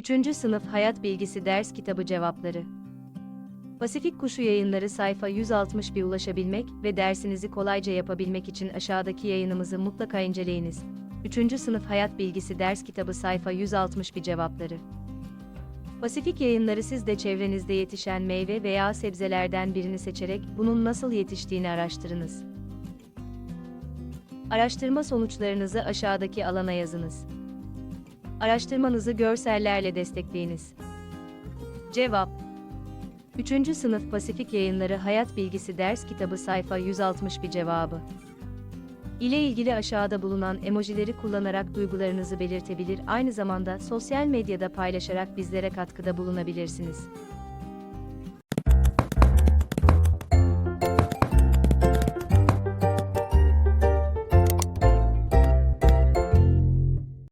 3. Sınıf Hayat Bilgisi Ders Kitabı Cevapları Pasifik Kuşu Yayınları sayfa 161 ulaşabilmek ve dersinizi kolayca yapabilmek için aşağıdaki yayınımızı mutlaka inceleyiniz. 3. Sınıf Hayat Bilgisi Ders Kitabı sayfa 161 cevapları. Pasifik Yayınları siz de çevrenizde yetişen meyve veya sebzelerden birini seçerek bunun nasıl yetiştiğini araştırınız. Araştırma sonuçlarınızı aşağıdaki alana yazınız. Araştırmanızı görsellerle destekleyiniz. Cevap 3. Sınıf Pasifik Yayınları Hayat Bilgisi Ders Kitabı sayfa 161 cevabı. ile ilgili aşağıda bulunan emojileri kullanarak duygularınızı belirtebilir aynı zamanda sosyal medyada paylaşarak bizlere katkıda bulunabilirsiniz.